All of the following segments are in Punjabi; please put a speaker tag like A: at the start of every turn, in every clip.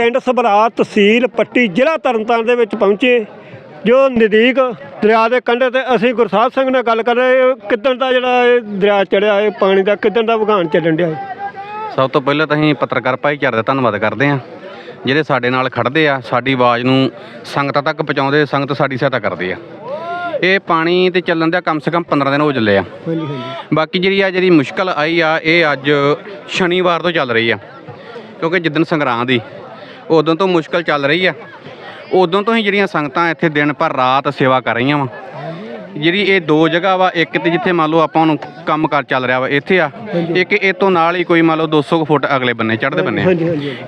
A: ਪਿੰਡ ਸਭਰਾ ਤਹਿਸੀਲ ਪੱਟੀ ਜ਼ਿਲ੍ਹਾ ਤਰਨਤਾਰਨ ਦੇ ਵਿੱਚ ਪਹੁੰਚੇ ਜੋ ਨਜ਼ਦੀਕ ਦਰਿਆ ਦੇ ਕੰਢੇ ਤੇ ਅਸੀਂ ਗੁਰਸਾਹਿਬ ਸਿੰਘ ਨਾਲ ਗੱਲ ਕਰ ਰਹੇ। ਕਿੱਦਣ ਦਾ ਜਿਹੜਾ ਇਹ ਦਰਿਆ ਚੜਿਆ ਇਹ ਪਾਣੀ ਦਾ ਕਿੱਦਣ ਦਾ ਵਗਾਨ ਚੱਲਣ ਡਿਆ?
B: ਸਭ ਤੋਂ ਪਹਿਲਾਂ ਤਾਂ ਅਸੀਂ ਪੱਤਰਕਾਰ ਭਾਈਚਾਰੇ ਦਾ ਧੰਨਵਾਦ ਕਰਦੇ ਹਾਂ ਜਿਹੜੇ ਸਾਡੇ ਨਾਲ ਖੜਦੇ ਆ ਸਾਡੀ ਆਵਾਜ਼ ਨੂੰ ਸੰਗਤਾਂ ਤੱਕ ਪਹੁੰਚਾਉਂਦੇ ਸੰਗਤ ਸਾਡੀ ਸਹਾਇਤਾ ਕਰਦੇ ਆ ਇਹ ਪਾਣੀ ਤੇ ਚੱਲਣ ਦਾ ਕਮ ਸੇ ਕਮ 15 ਦਿਨ ਹੋ ਚੱਲੇ ਆ ਬਾਕੀ ਜਿਹੜੀ ਆ ਜਿਹੜੀ ਮੁਸ਼ਕਲ ਆਈ ਆ ਇਹ ਅੱਜ ਸ਼ਨੀਵਾਰ ਤੋਂ ਚੱਲ ਰਹੀ ਆ ਕਿਉਂਕਿ ਜਿੱਦਣ ਸੰਗਰਾਂਦ ਦੀ ਉਦੋਂ ਤੋਂ ਮੁਸ਼ਕਲ ਚੱਲ ਰਹੀ ਆ। ਉਦੋਂ ਤੋਂ ਹੀ ਜਿਹੜੀਆਂ ਸੰਗਤਾਂ ਇੱਥੇ ਦਿਨ ਭਰ ਰਾਤ ਸੇਵਾ ਕਰ ਰਹੀਆਂ ਵਾ। ਜਿਹੜੀ ਇਹ ਦੋ ਜਗ੍ਹਾ ਵਾ ਇੱਕ ਤੇ ਜਿੱਥੇ ਮੰਨ ਲਓ ਆਪਾਂ ਨੂੰ ਕੰਮ ਕਰ ਚੱਲ ਰਿਹਾ ਵਾ ਇੱਥੇ ਆ ਇੱਕ ਇਹ ਤੋਂ ਨਾਲ ਹੀ ਕੋਈ ਮੰਨ ਲਓ 200 ਕੁ ਫੁੱਟ ਅਗਲੇ ਬੰਨੇ ਚੜ੍ਹਦੇ ਬੰਨੇ ਆ।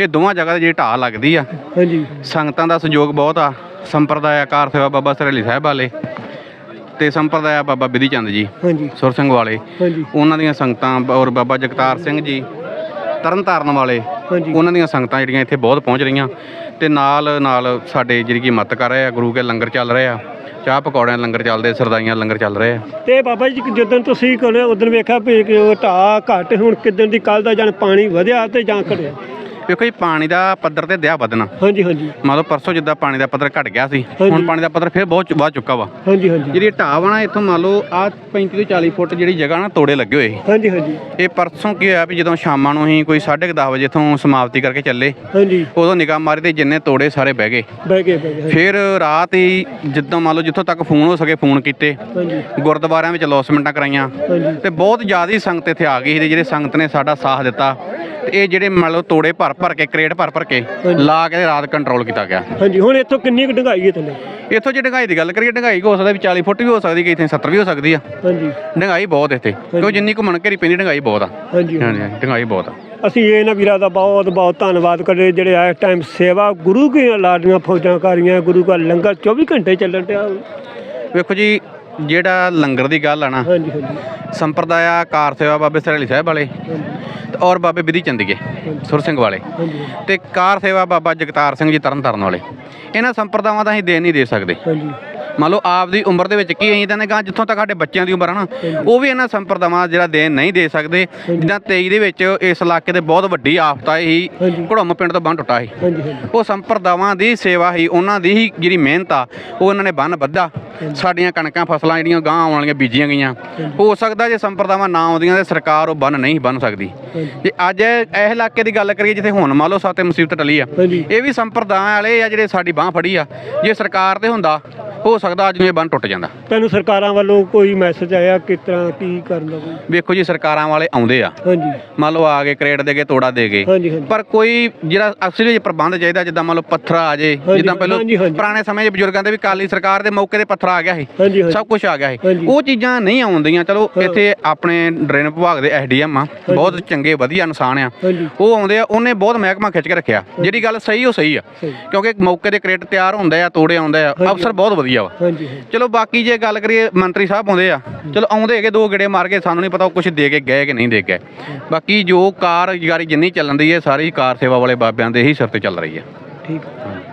B: ਇਹ ਦੋਵਾਂ ਜਗ੍ਹਾ ਤੇ ਜਿਹੜੀ ਢਾਹ ਲੱਗਦੀ ਆ।
A: ਹਾਂਜੀ।
B: ਸੰਗਤਾਂ ਦਾ ਸਹਿਯੋਗ ਬਹੁਤ ਆ। ਸੰਪਰਦਾਇਕਾਰ ਸੇਵਾ ਬਾਬਾ ਸਰੇਲੀ ਸਾਹਿਬ ਵਾਲੇ ਤੇ ਸੰਪਰਦਾਇ ਬਾਬਾ ਬਿਧੀ ਚੰਦ ਜੀ
A: ਹਾਂਜੀ।
B: ਸੁਰ ਸਿੰਘ ਵਾਲੇ।
A: ਹਾਂਜੀ।
B: ਉਹਨਾਂ ਦੀਆਂ ਸੰਗਤਾਂ ਔਰ ਬਾਬਾ ਜਗਤਾਰ ਸਿੰਘ ਜੀ ਤਰਨ ਤਾਰਨ ਵਾਲੇ
A: ਹਾਂਜੀ।
B: ਉਹਨਾਂ ਦੀਆਂ ਸੰਗਤਾਂ ਜਿਹੜੀਆਂ ਇੱਥੇ ਬਹੁਤ ਪਹੁੰਚ ਰਹੀਆਂ। ਤੇ ਨਾਲ ਨਾਲ ਸਾਡੇ ਜਿਹੜੀ ਕੀ ਮਦਦ ਕਰ ਰਹੇ ਆ ਗੁਰੂ ਕੇ ਲੰਗਰ ਚੱਲ ਰਹੇ ਆ। ਚਾਹ ਪਕੌੜਿਆਂ ਦੇ ਲੰਗਰ ਚੱਲਦੇ ਸਰਦਾਈਆਂ ਲੰਗਰ ਚੱਲ ਰਹੇ ਆ।
A: ਤੇ ਬਾਬਾ ਜੀ ਜਦੋਂ ਤੁਸੀਂ ਕਹਿੰਦੇ ਉਦੋਂ ਵੇਖਿਆ ਵੀ ਕਿ ਉਹ ਢਾਹ ਘੱਟ ਹੁਣ ਕਿੱਦਣ ਦੀ ਕੱਲ ਦਾ ਜਨ ਪਾਣੀ ਵਧਿਆ ਤੇ ਜਾਂ ਘਟਿਆ?
B: ਵੇਖੋ ਜੀ ਪਾਣੀ ਦਾ ਪੱਧਰ ਤੇ ਦਿਆ ਵਧਣਾ।
A: ਹਾਂਜੀ ਹਾਂਜੀ।
B: ਮੰਨ ਲਓ ਪਰਸੋਂ ਜਿੱਦਾਂ ਪਾਣੀ ਦਾ ਪੱਧਰ ਘਟ ਗਿਆ ਸੀ
A: ਹਾਂਜੀ।
B: ਹੁਣ ਪਾਣੀ ਦਾ ਪੱਧਰ ਫਿਰ ਬਹੁਤ ਵੱਧ ਚੁੱਕਾ ਵਾ।
A: ਹਾਂਜੀ ਹਾਂਜੀ।
B: ਜਿਹੜੀ ਵਾ ਨਾ ਇੱਥੋਂ ਮੰਨ ਲਓ ਆ 35 ਤੋਂ 40 ਫੁੱਟ ਜਿਹੜੀ ਜਗ੍ਹਾ ਨਾ ਤੋੜੇ ਲੱਗੇ ਹੋਏ ਸੀ।
A: ਹਾਂਜੀ ਹਾਂਜੀ।
B: ਇਹ ਪਰਸੋਂ ਕੀ ਹੋਇਆ ਵੀ ਜਦੋਂ ਸ਼ਾਮਾਂ ਨੂੰ ਅਸੀਂ ਕੋਈ 10:30 ਵਜੇ ਇੱਥੋਂ ਸਮਾਪਤੀ ਕਰਕੇ ਚੱਲੇ
A: ਹਾਂਜੀ।
B: ਉਦੋਂ ਨਿਗਾਹ ਮਾਰੀ ਤੇ ਜਿੰਨੇ ਤੋੜੇ ਸਾਰੇ ਬਹਿ ਗਏ।
A: ਬਹਿ ਗਏ ਬਹਿ ਗਏ
B: ਫਿਰ ਰਾਤ ਹੀ ਜਿੱਦਾਂ ਮੰਨ ਲਓ ਜਿੱਥੋਂ ਤੱਕ ਫੋਨ ਹੋ ਸਕੇ ਫੋਨ ਕੀਤੇ
A: ਹਾਂਜੀ।
B: ਗੁਰਦੁਆਰਿਆਂ ਵਿੱਚ ਲੌਸਮੈਂਟਾਂ ਕਰਾਈਆਂ
A: ਹਾਂਜੀ।
B: ਤੇ ਬਹੁਤ ਜ਼ਿਆਦਾ ਸੰਗਤ ਇੱਥੇ ਆ ਗਈ ਸੀ ਤੇ ਜਿਹੜੇ ਸੰਗਤ ਨੇ ਸਾਡਾ ਸਾਥ ਦਿੱਤਾ। ਇਹ ਜਿਹੜੇ ਮੰਨ ਲਓ ਤੋੜੇ ਭਰ ਭਰ ਕੇ ਕ੍ਰੇਟ ਭਰ ਭਰ ਕੇ ਲਾ ਕੇ ਰਾਤ ਕੰਟਰੋਲ ਕੀਤਾ ਗਿਆ।
A: ਹਾਂਜੀ ਹੁਣ ਇੱਥੋਂ ਕਿੰਨੀ ਕੁ ਡੰਗਾਈ ਹੈ ਥੱਲੇ?
B: ਇੱਥੋਂ ਜੇ ਡੰਗਾਈ ਦੀ ਗੱਲ ਕਰੀਏ ਡੰਗਾਈ ਹੋ ਸਕਦਾ ਵੀ 40 ਫੁੱਟ ਵੀ ਹੋ ਸਕਦੀ ਕਿ ਇੱਥੇ 70 ਵੀ ਹੋ ਸਕਦੀ ਆ।
A: ਹਾਂਜੀ।
B: ਡੰਗਾਈ ਬਹੁਤ ਇੱਥੇ ਕਿਉਂ ਜਿੰਨੀ ਘੁੰਮਣ ਘੇਰੀ ਪੈਂਦੀ ਡੰਗਾਈ ਬਹੁਤ ਆ।
A: ਹਾਂਜੀ।
B: ਹਾਂਜੀ ਡੰਗਾਈ ਬਹੁਤ ਆ।
A: ਅਸੀਂ ਇਹਨਾਂ ਵੀਰਾਂ ਦਾ ਬਹੁਤ ਬਹੁਤ ਧੰਨਵਾਦ ਕਰਦੇ ਜਿਹੜੇ ਇਸ ਟਾਈਮ ਸੇਵਾ ਗੁਰੂ ਦੀਆਂ ਲਾਡੀਆਂ ਫੌਜਾਂ ਕਰੀਆਂ ਗੁਰੂ ਦਾ ਲੰਗਰ 24 ਘੰਟੇ ਚੱਲਣ ਡਿਆ।
B: ਵੇਖੋ ਜੀ ਜਿਹੜਾ ਲੰਗਰ ਦੀ ਗੱਲ ਆ ਨਾ
A: ਹਾਂਜੀ ਹਾਂਜੀ।
B: ਸੰਪਰਦਾਇਆ ਕਾਰ ਸੇਵਾ ਬਾਬੇ ਸਰਲੀ ਸਾਹਿਬ ਵਾਲੇ ਔਰ ਬਾਬੇ ਵਿਧੀ ਚੰਦੀਗੇ ਸੁਰ ਸਿੰਘ ਵਾਲੇ। ਤੇ ਕਾਰ ਸੇਵਾ ਬਾਬਾ ਜਗਤਾਰ ਸਿੰਘ ਜੀ ਤਰਨ ਤਾਰਨ ਵਾਲੇ। ਇਹਨਾਂ ਸੰਪਰਦਾਵਾਂ ਦਾ ਅਸੀਂ ਦੇਣ ਨਹੀਂ ਦੇ ਸਕਦੇ।
A: ਹਾਂਜੀ।
B: ਮੰਨ ਲਓ ਆਪ ਦੀ ਉਮਰ ਦੇ ਵਿੱਚ ਕੀ ਅਸੀਂ ਤਾਂ ਨੇ ਗਾਂ ਜਿੱਥੋਂ ਤੱਕ ਸਾਡੇ ਬੱਚਿਆਂ ਦੀ ਉਮਰ ਆ ਨਾ ਉਹ ਵੀ ਇਹਨਾਂ ਸੰਪਰਦਾਵਾਂ ਜਿਹੜਾ ਦੇਣ ਨਹੀਂ ਦੇ ਸਕਦੇ। ਜਿੱਦਾਂ 23 ਦੇ ਵਿੱਚ ਇਸ ਇਲਾਕੇ ਦੇ ਬਹੁਤ ਵੱਡੀ ਆਫਤ ਆਈ ਸੀ। ਘੜੋਮ ਪਿੰਡ ਤੋਂ ਬੰਨ ਟੁੱਟਾ ਸੀ। ਉਹ ਸੰਪਰਦਾਵਾਂ ਦੀ ਸੇਵਾ ਹੀ ਉਹਨਾਂ ਦੀ ਹੀ ਜਿਹੜੀ ਮਿਹਨਤ ਆ ਉਹ ਇਹਨਾਂ ਨੇ ਬੰਨ ਬੱਧਾ ਸਾਡੀਆਂ ਕਣਕਾਂ ਫਸਲਾਂ ਜਿਹੜੀਆਂ ਗਾਂ ਆਉਣ ਵਾਲੀਆਂ ਬੀਜੀਆਂ ਗਈਆਂ। ਹੋ ਸਕਦਾ ਜੇ ਸੰਪਰਦਾਵਾਂ ਨਾ ਆਉਂਦੀਆਂ ਤੇ ਸਰਕਾਰ ਉਹ ਬੰਨ ਨਹੀਂ ਬੰਨ ਸਕਦੀ। ਜੇ ਅੱਜ ਇਹ ਇਲਾਕੇ ਦੀ ਗੱਲ ਕਰੀਏ ਜਿੱਥੇ ਹੁਣ ਮੰਨ ਲਓ ਸਾਤੇ ਮੁਸੀਬਤ ਟਲੀ ਆ ਇਹ ਵੀ ਸੰਪਰਦਾਵਾਂ ਵਾਲੇ ਆ ਜਿਹੜੇ ਸਾਡੀ ਬਾਹ ਫੜੀ ਆ। ਜੇ ਸਰਕਾਰ ਤੇ ਹੁੰਦਾ ਹੋ ਸਕਦਾ ਅੱਜ ਨੂੰ ਇਹ ਬੰਨ ਟੁੱਟ ਜਾਂਦਾ।
A: ਤੁਹਾਨੂੰ ਸਰਕਾਰਾਂ ਵੱਲੋਂ ਕੋਈ ਮੈਸੇਜ ਆਇਆ ਕਿਸ ਤਰ੍ਹਾਂ ਕੀ ਕਰਨ ਦਾ ਕੋਈ?
B: ਵੇਖੋ ਜੀ ਸਰਕਾਰਾਂ ਵਾਲੇ ਆਉਂਦੇ ਆ।
A: ਹਾਂਜੀ।
B: ਮੰਨ ਲਓ ਆ ਗਏ ਕਰੇਟ ਦੇ ਕੇ ਤੋੜਾ ਦੇ ਗਏ।
A: ਹਾਂਜੀ ਹਾਂਜੀ।
B: ਪਰ ਕੋਈ ਜਿਹੜਾ ਅਕਸਰ ਪ੍ਰਬੰਧ ਚਾਹੀਦਾ ਜਿੱਦਾਂ ਮੰਨ ਲਓ ਪੱਥਰ ਆ ਜੇ
A: ਹਾਂਜੀ,
B: ਜਿੱਦਾਂ ਪਹਿਲਾਂ
A: ਹਾਂਜੀ, ਹਾਂਜੀ।
B: ਪੁਰਾਣੇ ਸਮੇਂ 'ਚ ਬਜ਼ੁਰਗਾਂ ਦੇ ਵੀ ਕਾਲੀ ਸਰਕਾਰ ਦੇ ਮੌਕੇ ਤੇ ਪੱਥਰ ਆ ਗਿਆ ਸੀ।
A: ਹਾਂਜੀ ਹਾਂਜੀ।
B: ਸਭ ਕੁਝ ਆ ਗਿਆ ਸੀ।
A: ਹਾਂਜੀ।
B: ਉਹ ਚੀਜ਼ਾਂ ਨਹੀਂ ਆਉਂਦੀਆਂ। ਚਲੋ ਇੱਥੇ ਆਪਣੇ ਡਰੇਨ ਵਿਭਾਗ ਦੇ ਐਸਡੀਐਮ ਆ ਬਹੁਤ ਚੰਗੇ ਵਧੀਆ ਇਨਸਾਨ ਆ।
A: ਹਾਂਜੀ।
B: ਉਹ ਆਉਂਦੇ ਆ ਉਹਨੇ ਬਹੁਤ ਮਹਿਕਮਾ ਖਿੱਚ ਕੇ ਰੱਖਿਆ। ਜਿਹੜੀ ਗੱਲ ਸਹੀ ਉਹ ਸਹੀ ਆ।
A: ਸਹੀ।
B: ਕਿਉਂਕਿ ਮੌਕੇ ਦੇ ਕ੍ਰੇਟ ਤਿਆਰ ਹੁੰਦੇ ਆ ਤੋੜੇ ਆਉਂਦੇ ਆ। ਅਫਸਰ ਬਹੁਤ ਵਧੀਆ। ਵਾ।
A: ਹਾਂਜੀ ਹਾਂਜੀ।
B: ਚਲੋ ਬਾਕੀ ਜੇ ਗੱਲ ਕਰੀਏ ਮੰਤਰੀ ਸਾਹਿਬ ਆਉਂਦੇ ਆ ਚਲੋ ਆਉਂਦੇ ਹੈਗੇ ਦੋ ਗੇੜੇ ਮਾਰ ਕੇ ਸਾਨੂੰ ਨਹੀਂ ਪਤਾ ਉਹ ਕੁਝ ਦੇ ਕੇ ਗਏ ਕਿ ਨਹੀਂ ਦੇ ਕੇ ਗਏ। ਬਾਕੀ ਜੋ ਕਾਰਗੁਜ਼ਾਰੀ ਜਿੰਨੀ ਚੱਲਣ ਦੀ ਹੈ ਸਾਰੀ ਕਾਰ ਸੇਵਾ ਵਾਲੇ ਬਾਬਿਆਂ ਦੇ ਹੀ ਸਿਰ ਤੇ ਚੱਲ ਰਹੀ ਹੈ।
A: ਠੀਕ।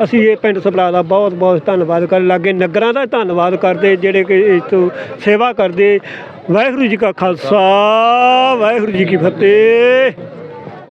A: ਅਸੀਂ ਇਹ ਪਿੰਡ ਸਪਲਾ ਦਾ ਬਹੁਤ ਬਹੁਤ ਧੰਨਵਾਦ ਕਰਨ ਲੱਗੇ। ਨਗਰਾਂ ਦਾ ਧੰਨਵਾਦ ਕਰਦੇ ਜਿਹੜੇ ਕਿ ਇਸ ਤੋਂ ਸੇਵਾ ਕਰਦੇ। ਵਾਹਿਗੁਰੂ ਜੀ ਕਾ ਖਾਲਸਾ ਵਾਹਿਗੁਰੂ ਜੀ ਕੀ ਫਤਿਹ।